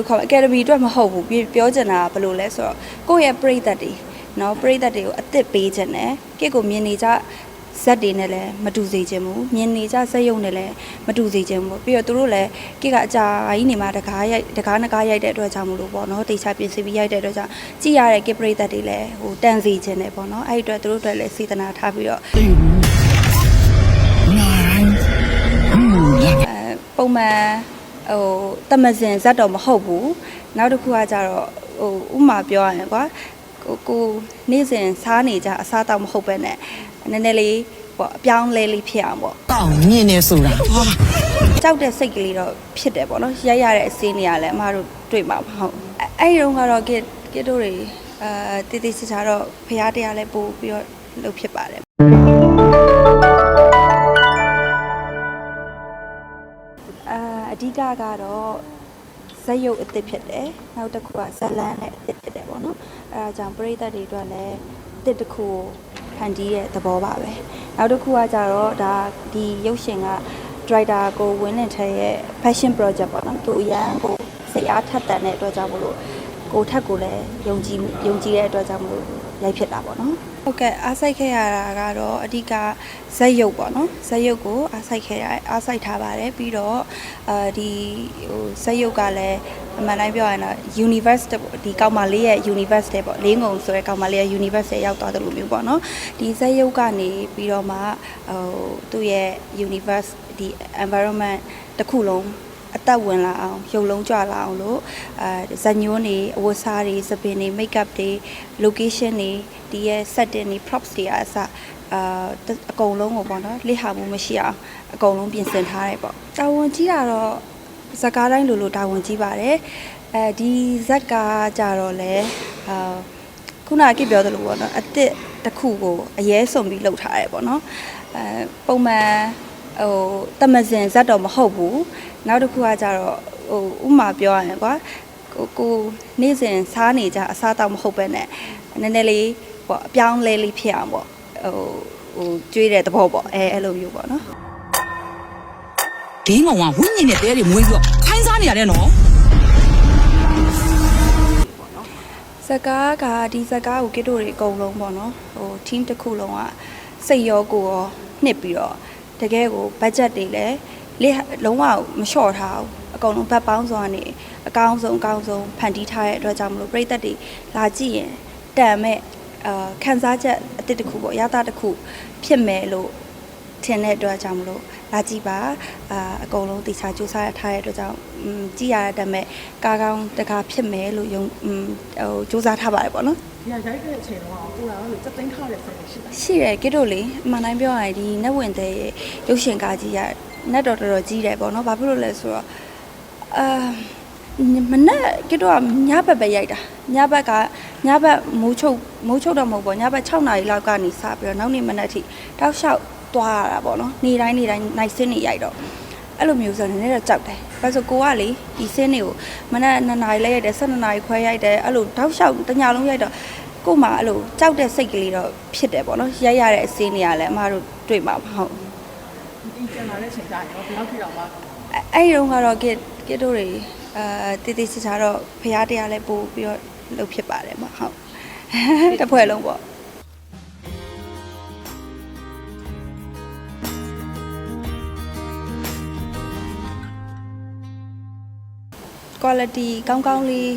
လိုခေါ်မလဲ academy အတွက်မဟုတ်ဘူးပြောချင်တာကဘယ်လိုလဲဆိုတော့ကိုယ့်ရဲ့ပရိသတ်တွေနော်ပရိသတ်တွေကိုအသက်ပေးချင်တယ်ကိကိုမြင်နေကြဇက်တွေနဲ့လည်းမတူစေချင်ဘူးမြင်နေကြဇက်ရုံနဲ့လည်းမတူစေချင်ဘူးပြီးတော့သူတို့လည်းကိကအကြာကြီးနေမှာတကားရိုက်တကားနှကားရိုက်တဲ့အတွက်ကြောင့်မလို့ပေါ့နော်တေချာပြင်ဆင်ပြီးရိုက်တဲ့အတွက်ကြောင့်ကြည်ရတဲ့ကိပရိသတ်တွေလည်းဟိုတန်စီချင်တယ်ပေါ့နော်အဲ့ဒီအတွက်သူတို့တွေလည်းစေတနာထားပြီးတော့ပုံမှန် ဟိုတမစင်ဇက်တော့မဟုတ်ဘူးနောက်တစ်ခုကကြတော့ဟိုဥမာပြောရရင်ကွာကိုကိုနေ့စဉ်စားနေကြအစားတော့မဟုတ်ပဲနဲ့နည်းနည်းလေးပေါ့အပြောင်းလဲလေးဖြစ်အောင်ပေါ့တောင်းမြင်နေဆိုတာကြောက်တဲ့စိတ်ကလေးတော့ဖြစ်တယ်ပေါ့နော်ရိုက်ရတဲ့အစင်းတွေကလည်းအမတို့တွေ့မှာမဟုတ်အဲ့ဒီတော့ကတော့ကစ်ကစ်တို့တွေအာတည်တည်ချာချာတော့ဖရားတရားလည်းပို့ပြီးတော့လုပ်ဖြစ်ပါတယ် အာအဓိကကတော့ဇက်ရုပ်အစ်စ်ဖြစ်တယ်နောက်တစ်ခုကဇလန်နဲ့အစ်စ်ဖြစ်တယ်ပေါ့နော်အဲဒါကြောင့်ပရိသတ်တွေအတွက်လည်းအစ်စ်တစ်ခုကိုဖန်တီးရဲ့သဘောပါပဲနောက်တစ်ခုကကြတော့ဒါဒီရုပ်ရှင်က driver ကိုဝင်းလင်ထဲရဲ့ fashion project ပေါ့နော်သူအရန်ကိုစိတ်အားထက်သန်တဲ့အတွက်ကြောင့်မလို့ ကိုထက်ကိုလည်းယုံကြည်ယုံကြည်တဲ့အတွက်ကြောင့်မလို့ရိုက်ဖြစ်တာပေါ့နော်ဟုတ်ကဲ့အားစိုက်ခဲ့ရတာကတော့အဓိကဇက်ရုပ်ပေါ့နော်ဇက်ရုပ်ကိုအားစိုက်ခဲ့ရအားစိုက်ထားပါတယ်ပြီးတော့အာဒီဟိုဇက်ရုပ်ကလည်းအမှန်တိုင်းပြောရရင်တော့ universe တဲ့ပေါ့ဒီကောင်မလေးရဲ့ universe တဲ့ပေါ့လေးငုံဆိုတဲ့ကောင်မလေးရဲ့ universe ရဲ့ရောက်သွားတယ်လို့မျိုးပေါ့နော်ဒီဇက်ရုပ်ကနေပြီးတော့မှဟိုသူ့ရဲ့ universe ဒီ environment တစ်ခုလုံး အသက်ဝင်လာအောင်ရုပ်လုံးကြွလာအောင်လို့အဲဇညိုးနေအဝတ်စားတွေစပင်တွေ make up တွေ location တွေဒီရဲ့ setting တွေ props တွေအစအာအကုန်လုံးကိုပေါ့နော်လိဟာမှုမရှိအောင်အကုန်လုံးပြင်ဆင်ထားတယ်ပေါ့တာဝန်ကြီးတာတော့ဇက်ကားတိုင်းလိုလိုတာဝန်ကြီးပါတယ်အဲဒီဇက်ကားကြတော့လဲအာခုနကပြောသလိုပေါ့နော်အစ်စ်တစ်ခုကိုအရေးစုံပြီးလှုပ်ထားတယ်ပေါ့နော်အဲပုံမှန် ဟိုတမစင်ဇက်တော့မဟုတ်ဘူးနောက်တစ်ခုကကြတော့ဟိုဥမာပြောရရင်ကွာကိုကိုနေ့စဉ်စားနေကြအစားတောက်မဟုတ်ပဲနဲ့နည်းနည်းလေးပေါ့အပြောင်းလဲလေးဖြစ်အောင်ပေါ့ဟိုဟိုကြွေးတဲ့သဘောပေါ့အဲအဲ့လိုမျိုးပေါ့နော်ဒင်းကောင်ကဝိညာဉ်နဲ့တဲတွေမွေးပြီးတော့ခိုင်းစားနေရတယ်နော်ဇကားကဒီဇကားကိုကစ်တို့တွေအကုန်လုံးပေါ့နော်ဟို team တစ်ခုလုံးကစိတ်ရောကိုယ်ရောနှစ်ပြီးတော့ တကယ်ကိုဘတ်ဂျက်တွေလည်းလုံးဝမလျှော့ထားဘူးအကုန်လုံးဘတ်ပေါင်းစွာနေအကောင်းဆုံးအကောင်းဆုံးဖန်တီးထားတဲ့အတွက်ကြောင့်မလို့ပြည်သက်တွေလာကြည့်ရင်တန်မဲ့အာခံစားချက်အတစ်တစ်ခုပေါ့ရတာတစ်ခုဖြစ်မယ်လို့ထင်တဲ့အတွက်ကြောင့်မလို့လာကြည့်ပါအာအကုန်လုံးတေချာစူးစမ်းထားတဲ့အတွက်ကြောင့်ကြည့်ရတဲ့တမဲ့ကားကောင်းတကားဖြစ်မယ်လို့ယုံဟိုစူးစမ်းထားပါတယ်ပေါ့နော် ဒီကရိုက်တဲ့အချိန်တော့ကိုလာလို့စက်သိမ်းထားတဲ့ဆက်ရှိတာရှိတယ်ကစ်တို့လေအမှန်တိုင်းပြောရရင်ဒီနက်ဝင်တဲ့ရုပ်ရှင်ကားကြီးကနက်တော်တော်တော်ကြီးတယ်ပေါ့နော်ဘာဖြစ်လို့လဲဆိုတော့အာမနက်ကစ်တို့ကညဘက်ပဲရိုက်တာညဘက်ကညဘက်မိုးချုပ်မိုးချုပ်တော့မဟုတ်ပေါ့ညဘက်6နာရီလောက်ကနေစပြီးတော့နောက်နေ့မနက်ထိတောက်လျှောက်သွားရတာပေါ့နော်နေတိုင်းနေတိုင်းနိုင်စင်းနေရိုက်တော့ အဲ့လိုမျိုးဆိုတော့နည်းနည်းတော့ကြောက်တယ်။ဘာလို့ဆိုကိုကလေဒီစင်းတွေကိုမနက်2နာရီလဲရိုက်တယ်7နာရီခွဲရိုက်တယ်အဲ့လိုတောက်လျှောက်တညလုံးရိုက်တော့ကို့မှာအဲ့လိုကြောက်တဲ့စိတ်ကလေးတော့ဖြစ်တယ်ပေါ့နော်ရိုက်ရတဲ့အစင်းတွေကလည်းအမတို့တွေ့မှာမဟုတ်ဒီကျန်လာတဲ့အချိန်ကျရင်တော့ဘယ်လောက်ထိတော့မှအဲ့အဲ့ဒီတော့ကတော့ကစ်ကစ်တို့တွေအာတည်တည်ချာချာတော့ဖရားတရားလည်းပို့ပြီးတော့လုပ်ဖြစ်ပါတယ်မဟုတ်တစ်ဖွဲ့လုံးပေါ့ quality ကောင်းကောင်းလေး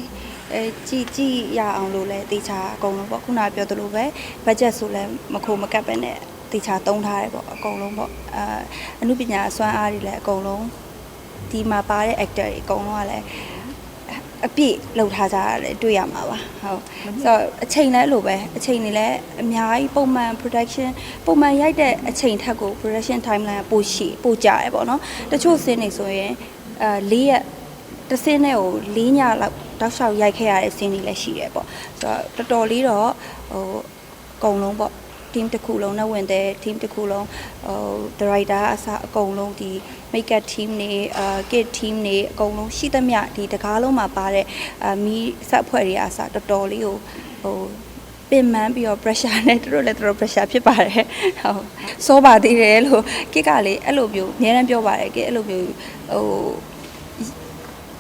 အဲကြည့်ကြည့်ရအောင်လို့လဲတေချာအကုန်လုံးပေါ့ခုနကပြောသလိုပဲ budget ဆိုလဲမခိုမကပ်ပဲနဲ့တေချာတုံးထားတယ်ပေါ့အကုန်လုံးပေါ့အာအမှုပညာအစွမ်းအားတွေလည်းအကုန်လုံးဒီမှာပါတဲ့ actor တွေအကုန်လုံးကလည်းအပြည့်လှုပ်ထားကြရတယ်တွေ့ရမှာပါဟုတ်ဆိုတော့အချိန်လည်းအဲ့လိုပဲအချိန်တွေလည်းအများကြီးပုံမှန် production ပုံမှန်ရိုက်တဲ့အချိန်ထက်ကို production timeline ကပိုရှိပိုကြာရပေါ့နော်တချို့စင်းနေဆိုရင်အဲ၄ရက် တစ်စင်းနဲ့ကို၄ညလောက်တောက်လျှောက်ရိုက်ခဲ့ရတဲ့စင်းတွေလည်းရှိတယ်ပေါ့ဆိုတော့တော်တော်လေးတော့ဟိုအကုန်လုံးပေါ့ team တစ်ခုလုံးနဲ့ဝင်တဲ့ team တစ်ခုလုံးဟို director အစအကုန်လုံးဒီ makeup team တွေအာ kit team တွေအကုန်လုံးရှိသမျှဒီတကားလုံးမှာပါတဲ့အာမီးဆက်ဖွဲ့တွေအစတော်တော်လေးကိုဟိုပင်ပန်းပြီးတော့ pressure နဲ့တို့လည်းတော်တော် pressure ဖြစ်ပါတယ်ဟုတ်စောပါသေးတယ်လို့ကစ်ကလေအဲ့လိုမျိုးအများအားပြောပါတယ်ကစ်အဲ့လိုမျိုးဟို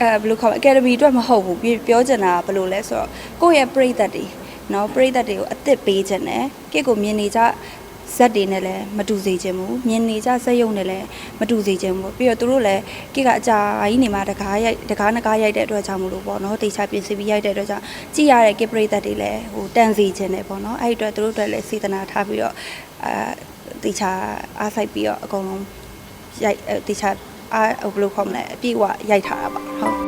အဲဘယ်လိုခေါ်မလဲ academy အတွက်မဟုတ်ဘူးပြောပြောချင်တာကဘယ်လိုလဲဆိုတော့ကိုယ့်ရဲ့ပရိသတ်တွေနော်ပရိသတ်တွေကိုအသစ်ပေးချင်တယ်ကစ်ကိုမြင်နေကြဇက်တွေနဲ့လည်းမတူစေချင်ဘူးမြင်နေကြဇက်ရုံနဲ့လည်းမတူစေချင်ဘူးပြီးတော့သူတို့လည်းကစ်ကအကြာကြီးနေမှာတကားရိုက်တကားနကားရိုက်တဲ့အတွက်ကြောင့်မလို့ပေါ့နော်တေချာပြင်ဆင်ပြီးရိုက်တဲ့အတွက်ကြောင့်ကြည့်ရတဲ့ကစ်ပရိသတ်တွေလည်းဟိုတန်စီချင်တယ်ပေါ့နော်အဲ့ဒီအတွက်သူတို့အတွက်လည်းစေတနာထားပြီးတော့အာတေချာအားစိုက်ပြီးတော့အကုန်လုံးရိုက်အဲတေချာ အားဟိုဘယ်လိုခေါ်မလဲအပြည့်အဝရိုက်ထားတာပါဟုတ်